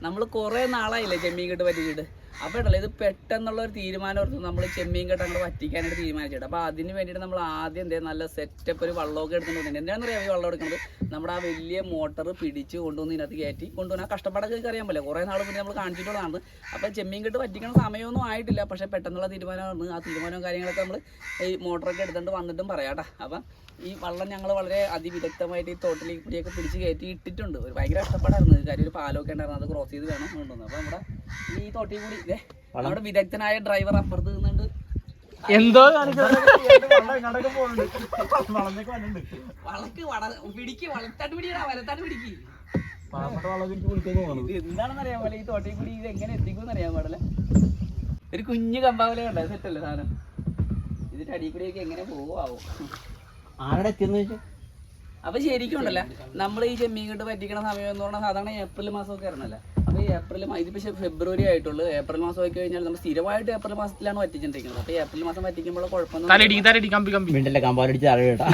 നമ്മൾ കുറേ നാളായില്ലേ ചെമ്മീൻ കെട്ട് അപ്പോൾ ഇടല്ലേ ഇത് പെട്ടെന്നുള്ള ഒരു തീരുമാനം ഓർത്ത് നമ്മൾ ചെമ്മീൻ കെട്ട് അങ്ങോട്ട് വറ്റിക്കാനായിട്ട് തീരുമാനിച്ചിട്ട്. അപ്പോൾ അതിന് വേണ്ടിയിട്ട് നമ്മൾ ആദ്യം എന്തേ നല്ല സെറ്റപ്പ് ഒരു വള്ളമൊക്കെ എടുത്തിട്ടുണ്ട് എന്താണെന്ന് അറിയാം ഈ വള്ളം എടുക്കുന്നത് നമ്മുടെ ആ വലിയ മോട്ടർ പിടിച്ച് കൊണ്ടുവന്ന് ഇതിനകത്ത് കയറ്റി കൊണ്ടുവന്ന് ആ കഷ്ടപ്പാടൊക്കെ അറിയാൻ പറ്റില്ല? കുറേ നാൾ മുന്നേ നമ്മൾ കാണിച്ചിട്ടുള്ളതാണ്. അപ്പോൾ ചെമ്മീൻ കെട്ട് വറ്റിക്കണ സമയമൊന്നും ആയിട്ടില്ല. പക്ഷേ പെട്ടെന്നുള്ള തീരുമാനമാണ് ആ തീരുമാനവും കാര്യങ്ങളൊക്കെ നമ്മൾ ഈ മോട്ടറൊക്കെ എടുത്തുകൊണ്ട് വന്നിട്ടും പറയാം കേട്ടോ. അപ്പം ഈ വള്ളം ഞങ്ങൾ വളരെ അതിവിദഗ്ധമായിട്ട് ഈ തോട്ടിൽ കൂടിയൊക്കെ പിടിച്ച് കയറ്റി ഇട്ടിട്ടുണ്ട്. ഒരു ഭയങ്കര കഷ്ടപ്പാടായിരുന്നു. കാര്യം ഒരു പാലമൊക്കെ ഉണ്ടായിരുന്നു. അത് ക്രോസ് ചെയ്ത് വേണം കൊണ്ടുവന്നത് അപ്പോൾ നമ്മുടെ ഈ തോട്ടിൽ കൂടി നമ്മുടെ വിദഗ്ധനായ ഡ്രൈവർ അപ്പുറത്ത് നിന്നുണ്ട്. എന്തോ വളക്ക് വട പിടിക്ക് വളത്താട്ട് പിടിക്കടാ വലത്താട്ട് പിടിക്ക്. എന്താണെന്ന് അറിയാൻ പാടില്ല ഈ തോട്ടയിൽ കൂടി ഇത് എങ്ങനെ എത്തിക്കും അറിയാൻ പാടില്ല. ഒരു കുഞ്ഞു കമ്പാവല കണ്ട? സെറ്റല്ലേ സാധനം? ഇതിന്റെ അടിയിൽ കൂടിയൊക്കെ എങ്ങനെ പോവാവോ? ആരുടെ എത്തിയെന്ന് ചോദിച്ചാൽ അപ്പൊ ശരിക്കും ഉണ്ടല്ല? നമ്മൾ ഈ ചെമ്മീൻ കെട്ട് പറ്റിക്കണ സമയം എന്ന് പറഞ്ഞാൽ സാധാരണ ഏപ്രിൽ മാസം ഒക്കെ അപ്പൊ ഈ ഏപ്രിൽ ശെ- ഫെബ്രുവരി ആയിട്ടുള്ളൂ. ഏപ്രിൽ മാസം ആയി കഴിഞ്ഞാൽ നമ്മൾ സ്ഥിരമായിട്ട് ഏപ്രിൽ മാസത്തിലാണ് പറ്റിച്ചിട്ടിരിക്കുന്നത് അപ്പൊ ഏപ്രിൽ മാസം പറ്റിക്കുമ്പോൾ കുഴപ്പമൊന്നും തലയിടിക്കും തലയിടിക്കും കമ്പി കമ്പി. മിണ്ടല്ലേ കമ്പാലടിച്ച് അറിയട്ടാ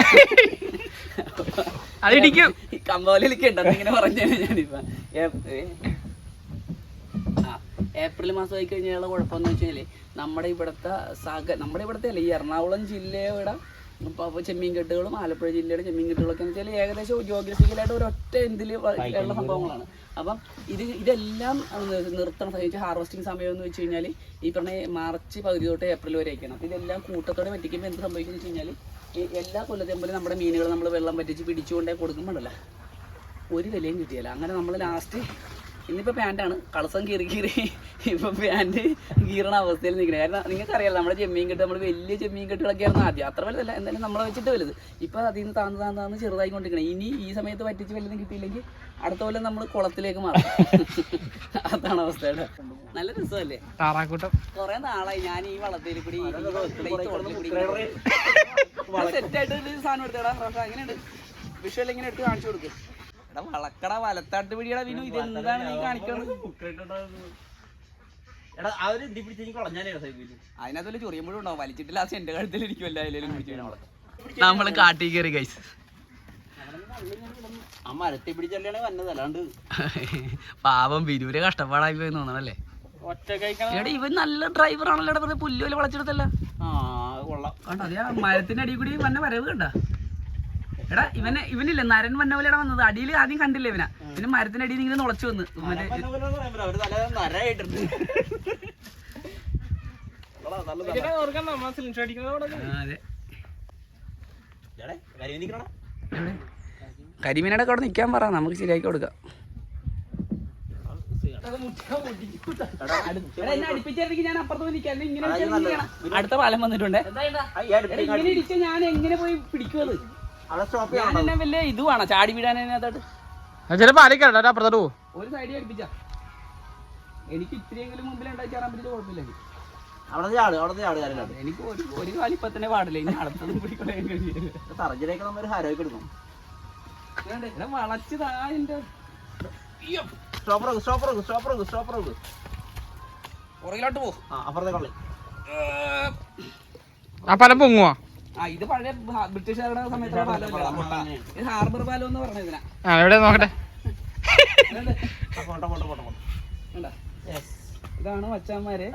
അതിടിക്കും ഈ കമ്പോലിലേക്ക് ഉണ്ടെന്ന് ഇങ്ങനെ പറഞ്ഞാണ് ഞാനിപ്പോ. ഏപ്രിൽ മാസം ആയി കഴിഞ്ഞാൽ കുഴപ്പമെന്ന് വെച്ചാൽ കഴിഞ്ഞാൽ നമ്മുടെ ഇവിടുത്തെ സാഗ നമ്മുടെ ഇവിടുത്തെ അല്ല ഈ എറണാകുളം ജില്ലയുടെ ഇപ്പോൾ ചെമ്മീൻ കെട്ടുകളും ആലപ്പുഴ ജില്ലയുടെ ചെമ്മീൻ കെട്ടുകളൊക്കെ എന്ന് വെച്ചാൽ ഏകദേശം ജോഗ്രഫിക്കലായിട്ട് ഒരൊറ്റ ഇതിൽ ഉള്ള സംഭവങ്ങളാണ്. അപ്പം ഇത് ഇതെല്ലാം നിർത്തണം. സഹിച്ച് ഹാർവസ്റ്റിംഗ് സമയം എന്ന് വെച്ച് കഴിഞ്ഞാൽ ഈ പറഞ്ഞ മാർച്ച് പകുതി തൊട്ട് ഏപ്രിൽ വരെ ഒക്കെയാണ് അപ്പോൾ ഇതെല്ലാം കൂട്ടത്തോടെ പറ്റിക്കുമ്പോൾ എന്ത് സംഭവിക്കുന്നു വെച്ച് കഴിഞ്ഞാൽ എല്ലാ കൊല്ലത്തെയും പോലെ നമ്മുടെ മീനുകൾ നമ്മൾ വെള്ളം പറ്റിച്ച് പിടിച്ചുകൊണ്ടേ കൊടുക്കുമ്പോഴല്ല ഒരു വിലയും കിട്ടിയല്ല. അങ്ങനെ നമ്മൾ ലാസ്റ്റ് ഇന്നിപ്പോൾ പാന്റാണ് കളസം കീറി കീറി ഇപ്പോൾ പാന്റ് കീറണ അവസ്ഥയിൽ നിൽക്കുന്നത് കാരണം നിങ്ങൾക്കറിയാലോ നമ്മുടെ ചെമ്മീൻ കെട്ട് നമ്മൾ വലിയ ചെമ്മീൻ കെട്ടുകളൊക്കെയാണ് ആദ്യം. അത്ര വലുതല്ല എന്തായാലും നമ്മളെ വെച്ചിട്ട് വലുത്. ഇപ്പോൾ അതിൽ നിന്ന് താന്ന് താന്ന് താന്ന് ചെറുതായി കൊണ്ടിരിക്കണം ഇനി ഈ സമയത്ത് പറ്റിച്ച് വലുതും കിട്ടിയില്ലെങ്കിൽ അടുത്ത പോലെ നമ്മൾ കുളത്തിലേക്ക് മാറും. അതാണ് അവസ്ഥ നല്ല രസമല്ലേ? താറാക്കൂട്ടം. കുറേ നാളായി ഞാൻ ഈ വളത്തിൽ കൂടി സെറ്റായിട്ട് ഒരു സാധനം എടുത്തേടാ അങ്ങനെയുണ്ട് വിഷയം വിഷ്വൽ ഇങ്ങനെ എടുത്ത് കാണിച്ചു കൊടുക്ക്. എടാ വളക്കട വലത്താട്ട് പിടിയടാ വിനു. ഇത് എന്താണ് നീ കാണിക്കുന്നത് എടാ അവർ പിടിച്ച് കളഞ്ഞാലേ ചൊറിയുമ്പോഴും ഉണ്ടാവും? വലിച്ചിട്ട് ലാസ്റ്റ് എന്റെ കഴുത്തിൽ ഇരിക്കുമല്ലോ അതിലും പിടിച്ചു നമ്മൾ കാട്ടി കയറി കൈസ് ആ മരത്തെ പിടിച്ചല്ലാണ് വന്നത് അല്ലാണ്ട്. പാവം വിരൂര് കഷ്ടപ്പാടായി പോയി തോന്നണല്ലേ എടാ ഇവൻ നല്ല ഡ്രൈവർ ആണല്ലോ പുല്ലുപോലെ വളച്ചെടുത്തല്ലേ? മരത്തിന്റെ അടിയിൽ കൂടി വന്ന വരവ് കണ്ട? എടാ ഇവനെ ഇവനില്ല നരൻ വന്ന വന്നത്. അടിയിൽ ആദ്യം കണ്ടില്ല ഇവനാ? പിന്നെ മരത്തിന്റെ അടിയിൽ ഇങ്ങനെ നുളച്ചു വന്ന്? കരിമീനയുടെ അവിടെ നിൽക്കാൻ പറ. നമുക്ക് ശരിയാക്കി കൊടുക്കാം. അടുത്ത പാലം വന്നിട്ടുണ്ടേ. ഇങ്ങനെ ഇടിച്ച ഞാൻ എങ്ങനെ പോയി പിടിക്കുമത് ഇതുവാണോ ചാടി വീടാൻ അതിനകത്തോട്ട് ചിലപ്പോ അപ്പുറത്തോട്ട് പോകും. ഒരു സൈഡിൽ അടുപ്പിച്ച എനിക്ക് ഇത്രയെങ്കിലും മുമ്പിൽ ഉണ്ടായി ചേരാൻ പറ്റിയ കുഴപ്പമില്ല എനിക്ക്. അവിടെ ചാട് അവിടെ ചാട് കാര്യം എനിക്ക് ഒരു ഒരു കാലം ഇപ്പൊ തന്നെ പാടില്ല. ഇനി അടുത്തതും പിടിക്കണേ സർജറിയൊക്കെ നമ്മൾ ഹരോയ്ക്ക് എടുക്കും. വളച്ചതാ എന്റെ സ്റ്റോപ്പർ സ്റ്റോപ്പർ സ്റ്റോപ്പർ സ്റ്റോപ്പർ പുറകിലോട്ട് പോ. ആ അപ്പുറത്തെ കള്ളി. ആ പലം പൊങ്ങുവാ? ആ ഇത് പഴയ ബ്രിട്ടീഷുകാരുടെ സമയത്തുള്ള പാലമല്ലേ? ഇത് ഹാർബർ പാലം എന്ന് പറഞ്ഞ ഇതിനാ. എവിടെ നോക്കട്ടെ? ഇതാണ് മച്ചാന്മാര്.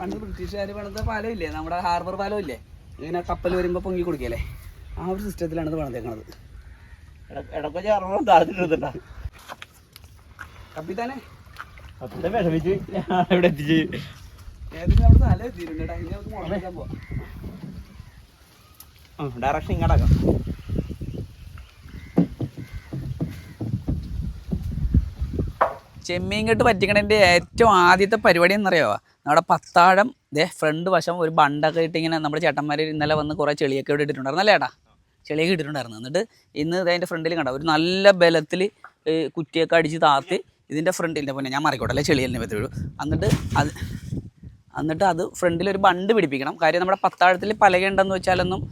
പണ്ട് ബ്രിട്ടീഷുകാർ പണിത പാലം ഇല്ലേ നമ്മുടെ ഹാർബർ പാലം ഇല്ലേ ഇങ്ങനെ കപ്പൽ വരുമ്പോ പൊങ്ങി കൊടുക്കല്ലേ? ആ ഒരു സിസ്റ്റത്തിലാണ് ഇത് പണിതേക്കണത്. ഇടക്കൊക്കെ ചേർന്നോ താഴ്ത്തിട്ടുണ്ടാ കപ്പിത്താനെ? അപ്പത്തെ വിഷമിച്ച്. ഇവിടെ എത്തിച്ച്. ഏതെങ്കിലും അവിടെ നല്ല എത്തിയിട്ടുണ്ട്? ഇനി നമുക്ക് മുളക്കാൻ പോവാം. ഡയറക്ഷൻ ഇങ്ങോട്ടാക്കാം ചെമ്മീൻ കെട്ട് പറ്റിക്കണതിന്റെ ഏറ്റവും ആദ്യത്തെ പരിപാടി എന്നറിയാമോ നമ്മുടെ പത്താഴം ദേ ഫ്രണ്ട് വശം ഒരു ബണ്ടൊക്കെ ഇട്ടിങ്ങനെ നമ്മുടെ ചേട്ടന്മാർ ഇന്നലെ വന്ന് കുറേ ചെളിയൊക്കെ ഇവിടെ ഇട്ടിട്ടുണ്ടായിരുന്നു അല്ലേ ഏട്ടാ? ചെളിയൊക്കെ ഇട്ടിട്ടുണ്ടായിരുന്നു. എന്നിട്ട് ഇന്ന് ഇതിന്റെ ഫ്രണ്ടിൽ കണ്ട? ഒരു നല്ല ബലത്തിൽ കുറ്റിയൊക്കെ അടിച്ച് താത്തി ഇതിന്റെ ഫ്രണ്ടിന്റെ പിന്നെ ഞാൻ മറിക്കോട്ടെ അല്ലേ? ചെളിയല്ലേ പറ്റി. വീഴും എന്നിട്ട് അത് എന്നിട്ട് അത് ഫ്രണ്ടിൽ ഒരു ബണ്ട് പിടിപ്പിക്കണം. കാര്യം നമ്മുടെ പത്താഴത്തിൽ പലകയുണ്ടെന്ന് വെച്ചാലൊന്നും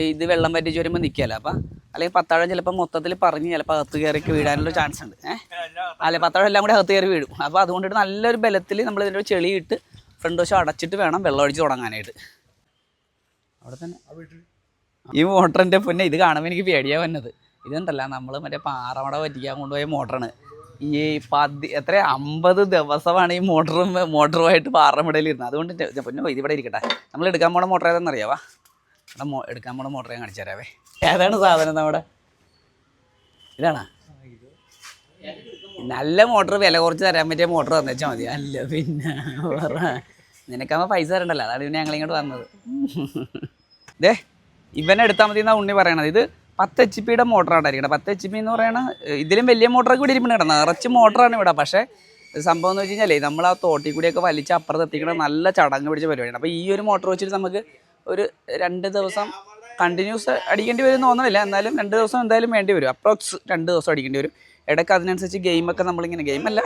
ഇത് വെള്ളം പറ്റിച്ച് വരുമ്പോൾ നിൽക്കില്ല അപ്പം അല്ലെങ്കിൽ പത്താഴം ചിലപ്പോൾ മൊത്തത്തിൽ പറഞ്ഞ് ചിലപ്പോൾ അകത്ത് കയറി വീഴാനുള്ള ചാൻസ് ഉണ്ട്. ഏഹ് അല്ലെ പത്താഴം എല്ലാം കൂടി അകത്ത് കയറി വീഴും. അപ്പോൾ അതുകൊണ്ടിട്ട് നല്ലൊരു ബലത്തിൽ നമ്മൾ ഇതിന്റെ ചെളി ഇട്ട് ഫ്രണ്ട് വശം അടച്ചിട്ട് വേണം വെള്ളം ഒഴിച്ച് തുടങ്ങാനായിട്ട്. അവിടെ തന്നെ. ഈ മോട്ടറിന്റെ പിന്നെ ഇത് കാണുമ്പോൾ എനിക്ക് പേടിയാ വന്നത്. ഇതുണ്ടല്ല നമ്മൾ മറ്റേ പാറമട പറ്റിക്കാൻ കൊണ്ടുപോയ മോട്ടറാണ്. ഈ പതി എത്ര അമ്പത് ദിവസമാണ് ഈ മോട്ടറും മോട്ടറുമായിട്ട് പാറമിടയിൽ ഇരുന്നത് അതുകൊണ്ട് പിന്നെ ഇതിവിടെ ഇരിക്കട്ടെ. നമ്മൾ എടുക്കാൻ പോണ മോട്ടർ ഏതാണെന്ന് മോ എടുക്കാൻ പോണ മോട്ടർ കാണിച്ചു തരാവേ. ഏതാണ് സാധനം നമ്മുടെ? ഇതാണോ? നല്ല മോട്ടർ വില കുറച്ച് തരാൻ പറ്റിയ മോട്ടർ തന്നേച്ചാൽ മതി. അല്ല പിന്നെ വേറെ നിനക്കാകുമ്പോൾ പൈസ തരണ്ടല്ലോ. അതാണ് പിന്നെ ഞങ്ങളിങ്ങോട്ട് വന്നത്. ദേ ഇവനെ എടുത്താൽ മതി എന്നാണ് ഉണ്ണി പറയണത്. ഇത് പത്ത് എച്ച് പിയുടെ മോട്ടറാണ് ഇരിക്കുന്നത് പത്ത് എച്ച് പി എന്ന് പറയണ ഇതിലും വലിയ മോട്ടറൊക്കെ ഇവിടെ ഇരിപ്പുണ്ട് കിടന്നത് നിറച്ച് മോട്ടറാണ് ഇവിടെ. പക്ഷേ സംഭവം എന്ന് വെച്ച് കഴിഞ്ഞാലേ നമ്മൾ ആ തോട്ടിൽ കൂടിയൊക്കെ വലിച്ച് അപ്പുറത്ത് എത്തിക്കണം നല്ല ചടങ്ങ് പിടിച്ച പരിപാടിയാണ്. അപ്പോൾ ഈ ഒരു മോട്ടർ വെച്ചിട്ട് നമുക്ക് ഒരു രണ്ട് ദിവസം കണ്ടിന്യൂസ് അടിക്കേണ്ടി വരും എന്ന് തോന്നുന്നില്ല എന്നാലും രണ്ട് ദിവസം എന്തായാലും വേണ്ടി വരും. അപ്രോക്സ് രണ്ട് ദിവസം അടിക്കേണ്ടി വരും. ഇടയ്ക്ക് അതിനനുസരിച്ച് ഗെയിമൊക്കെ നമ്മളിങ്ങനെ ഗെയിമല്ല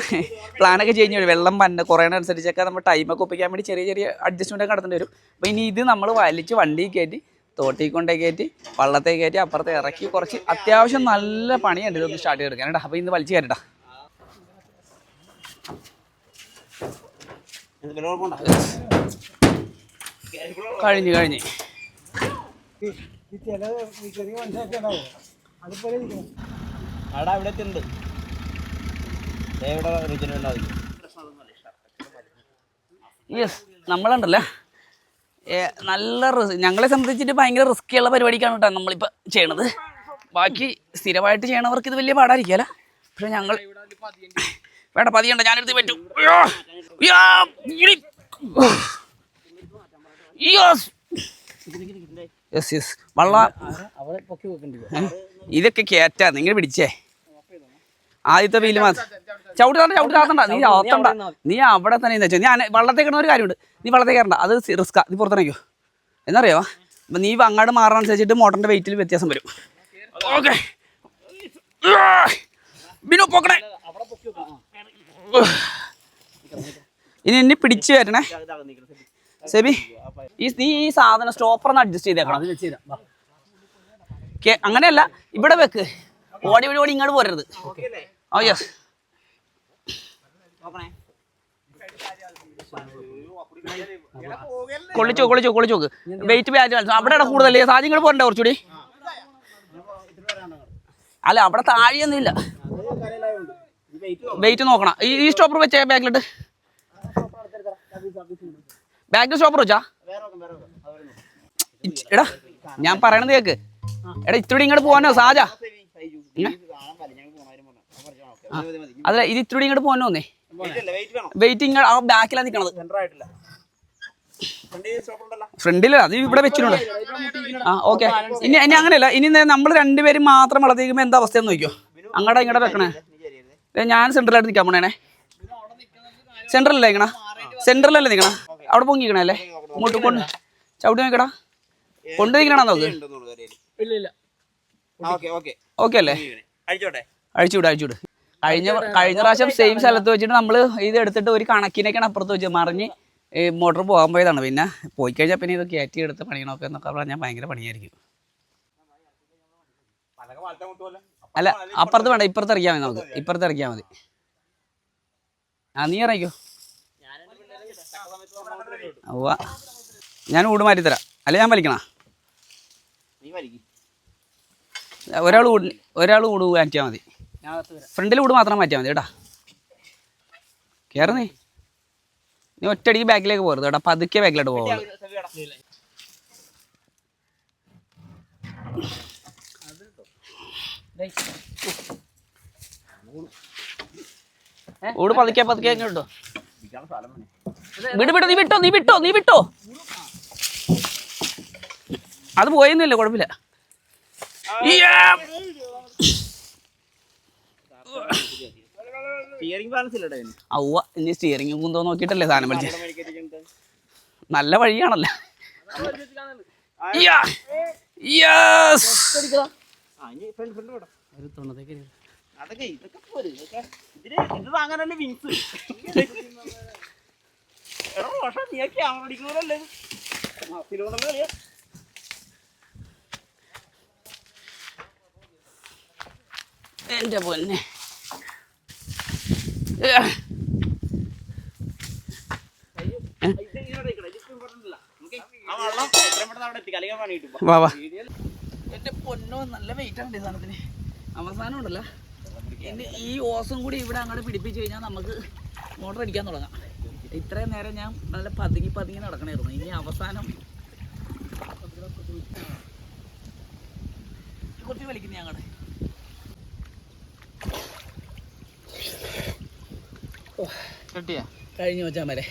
പ്ലാനൊക്കെ ചേഞ്ച് വരും. വെള്ളം പന്ന കുറയണനുസരിച്ചൊക്കെ നമ്മൾ ടൈമൊക്കെ ഒപ്പിക്കാൻ വേണ്ടി ചെറിയ ചെറിയ അഡ്ജസ്റ്റ്മെന്റ് ഒക്കെ നടത്തേണ്ടി വരും. അപ്പോൾ ഇനി ഇത് നമ്മൾ വലിച്ച് വണ്ടി കയറ്റി തോട്ടിൽ കൊണ്ടേ കയറ്റി വള്ളത്തെ കയറ്റി അപ്പുറത്തെ ഇറക്കി കുറച്ച് അത്യാവശ്യം നല്ല പണിയുണ്ട് ഇതൊന്ന് സ്റ്റാർട്ട് ചെയ്തെടുക്കാൻ കേട്ടോ. അപ്പോൾ ഇന്ന് വലിച്ച് കയറ്റട്ടാ. കഴിഞ്ഞ് കഴിഞ്ഞ്. അവിടെ അവിടെ ഉണ്ടാവും യെസ് നമ്മളുണ്ടല്ലോ? നല്ല ഞങ്ങളെ സംബന്ധിച്ചിട്ട് ഭയങ്കര റിസ്ക്കിയുള്ള പരിപാടിക്കാണ് കേട്ടോ നമ്മളിപ്പോൾ ചെയ്യണത്. ബാക്കി സ്ഥിരമായിട്ട് ചെയ്യണവർക്ക് ഇത് വലിയ പാടായിരിക്കല പക്ഷെ ഞങ്ങൾ വേണ്ട പതിയുണ്ട് ഞാനെടുത്ത് പറ്റും! യെസ് യെസ് യെസ് വള്ള ഇതൊക്കെ കയറ്റാ നിങ്ങൾ പിടിച്ചേ ആദ്യത്തെ വെയിൽ മാത്രം ചവിട്ടി തന്നെ ചവിട്ടി താത്തണ്ട നീ ആത്തണ്ട നീ അവിടെ തന്നെ എന്താ വെച്ചാൽ നീ അന- വള്ളത്തെ കിടന്ന ഒരു കാര്യമുണ്ട് നീ വള്ളത്തെ കയറണ്ട അത് റിസ്ക്കാ നീ പുറത്തിറങ്ങിക്കോ എന്നറിയോ അപ്പം നീ അങ്ങോട്ട് മാറാനനുസരിച്ചിട്ട് മോട്ടറിന്റെ വെയിറ്റിൽ വ്യത്യാസം വരും ഓക്കെ ബിനു പോക്കണേ ഇനി എന്നെ പിടിച്ചു വരണേ സെബി ഈ നീ ഈ സാധനം സ്റ്റോപ്പർ ഒന്ന് അഡ്ജസ്റ്റ് ചെയ്തേക്കണം. അങ്ങനെയല്ല ഇവിടെ വെക്ക്. ഓടി ഓടി ഓടി ഇങ്ങോട്ട് പോരരുത്. ഓ യെസ് കൊള്ളിച്ചോ കൊള്ളിച്ചോ നോക്ക് വെയിറ്റ് ബാറ്റ് അവിടെ കൂടുതലേ സാധ്യം ഇങ്ങോട്ട് പോരണ്ടേ കുറച്ചുകൂടി? അല്ല അവിടെ താഴെയൊന്നും ഇല്ല വെയിറ്റ് നോക്കണം. ഈ ഈ സ്റ്റോപ്പർ വെച്ചേ ബാഗിലിട്ട് ബാഗിൽ സ്റ്റോപ്പർ എടാ ഞാൻ പറയണത് കേക്ക്. എടാ ഇത്തിരി ഇങ്ങോട്ട് പോകാനോ സാജ? അല്ല ഇത് ഇത്തിരി ഇങ്ങോട്ട് പോവാനോ പോകാനോന്നേ വെയിറ്റ് ഇങ്ങോട്ട് ആ ബാക്കിലാ നിക്കണത്. ഫ്രണ്ടിലല്ല അത് ഇവിടെ വെച്ചിട്ടുണ്ട്. ആ ഓക്കെ. ഇനി ഇനി അങ്ങനെയല്ല ഇനി നമ്മൾ രണ്ടുപേരും മാത്രം വളർത്തിക്കുമ്പോ എന്താ അവസ്ഥയെന്ന് നോക്കിയോ അങ്ങടെ ഇങ്ങടെ വെക്കണേ. ഞാൻ സെൻട്രലായിട്ട് നിൽക്കാൻ പോണേനെ സെൻട്രലല്ലേ നിൽക്കണ സെൻട്രലല്ലേ നിൽക്കണ അവിടെ പൊങ്ങിക്കണല്ലേ ഇങ്ങോട്ട് കൊണ്ട് ചവിട്ടി നോക്കടാ കൊണ്ട് നിൽക്കണ നോക്ക് ഓക്കെ അല്ലേ? അഴിച്ചുവിട് അഴിച്ചുവിട് കഴിഞ്ഞ കഴിഞ്ഞ പ്രാവശ്യം സെയിം സ്ഥലത്ത് വെച്ചിട്ട് നമ്മൾ ഇത് എടുത്തിട്ട് ഒരു കണക്കിനൊക്കെയാണ് അപ്പുറത്ത് വെച്ച് മറിഞ്ഞ് ഈ മോട്ടർ പോകാൻ പോയതാണ്. പിന്നെ പോയി കഴിഞ്ഞാൽ പിന്നെ ഇത് കയറ്റി എടുത്ത് പണിയണമൊക്കെ എന്നൊക്കെ പറഞ്ഞാൽ ഭയങ്കര പണിയായിരിക്കും. അല്ല അപ്പുറത്ത് വേണ്ട ഇപ്പുറത്ത് ഇറക്കിയാൽ മതി. നമുക്ക് ഇപ്പുറത്ത് ഇറക്കിയാൽ മതി. ആ നീ ഇറങ്ങിക്കോ ഉവ്വ. ഞാൻ ഊട് മാറ്റി തരാം അല്ലെ ഞാൻ വലിക്കണ? ഒരാൾ ഊട് ഒരാൾ ഊട് മാറ്റിയാൽ മതി. ഫ്രണ്ടിൽ ഊട് മാത്രം മാറ്റിയാൽ മതി കേട്ടാ. കയറുന്നേ നീ. ഒറ്റയടിക്ക് ബാക്കിലേക്ക് പോകരുത് കേട്ടോ. പതുക്കെ ബാക്കിലോട്ട് പോകുള്ളൂ ഊട് പതുക്കെ പതുക്കെ കേട്ടോ വിട് വിട് നീ വിട്ടോ നീ വിട്ടോ നീ വിട്ടോ. അത് പോയെന്നില്ല കുഴപ്പമില്ല. ഇയ്യാ. സ്റ്റിയറിംഗ് ബാലൻസ് ഇല്ലടേ ഔവ ഇനി സ്റ്റിയറിംഗ് കുന്തോ നോക്കിയിട്ടല്ലേ സാധനം വലിച്ചത് നല്ല വഴിയാണല്ലോ. യെസ്. ആ ഇനി ഫ്രണ്ട് ഫ്രണ്ട് വിടാം അതൊക്കെ ഇതൊക്കെ പോരെ ഇതൊക്കെ ഇതിന് ഇത് താങ്ങാനല്ലേ വിങ്സ് എടാ പക്ഷെ നീ ക്യാമറ അടിക്കുന്നതല്ലേ മസിലുകൊണ്ടല്ലേ കളിയാ എന്റെ പൊന്നെ. ഇത് എന്റെ പൊന്നോ നല്ല വെയിറ്റ് ആണ് സാധനത്തിന്. അവസാനം ഉണ്ടല്ലോ. ഇനി ഈ ഓസും കൂടി ഇവിടെ അങ്ങോട്ട് പിടിപ്പിച്ചു കഴിഞ്ഞാൽ നമുക്ക് മോട്ടർ അടിക്കാൻ തുടങ്ങാം. ഇത്രയും നേരം ഞാൻ നല്ല പതുങ്ങി പതുങ്ങി നടക്കണമായിരുന്നു ഇനി അവസാനം കുട്ടി വലിക്കുന്ന ഞങ്ങളുടെ കഴിഞ്ഞു വെച്ചാൽ മരെ.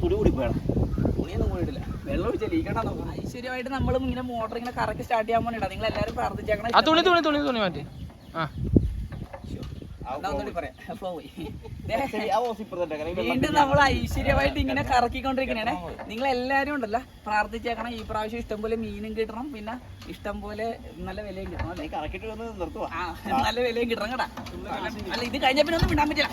തുടി കൂടി പോയാണ് തുണിയൊന്നും പോയിട്ടില്ല വെള്ളം ഒഴിച്ചാൽ ലീക്കണ്ട ഐശ്വര്യമായിട്ട് നമ്മളും ഇങ്ങനെ മോട്ടർ ഇങ്ങനെ കറക്റ്റ് സ്റ്റാർട്ട് ചെയ്യാൻ വേണ്ടിട്ടാ നിങ്ങൾ എല്ലാവരും പ്രാർത്ഥിച്ചേക്കണം ആ തുണി തുണി തുണി തുണി മാറ്റി. ആ. വീണ്ടും നമ്മൾ ഐശ്വര്യമായിട്ട് ഇങ്ങനെ കറക്കിക്കൊണ്ടിരിക്കണേ നിങ്ങൾ എല്ലാരും ഉണ്ടല്ലോ പ്രാർത്ഥിച്ചേക്കണം. ഈ പ്രാവശ്യം ഇഷ്ടം പോലെ മീനും കിട്ടണം. പിന്നെ ഇഷ്ടം പോലെ നല്ല വിലയും കിട്ടണം അല്ലേ? കറക്കിട്ട് വന്ന് നിർത്തുവാ. നല്ല വിലയും കിട്ടണം കേട്ടാ. അല്ല ഇത് കഴിഞ്ഞ പിന്നെ ഒന്നും വിടാൻ പറ്റില്ല.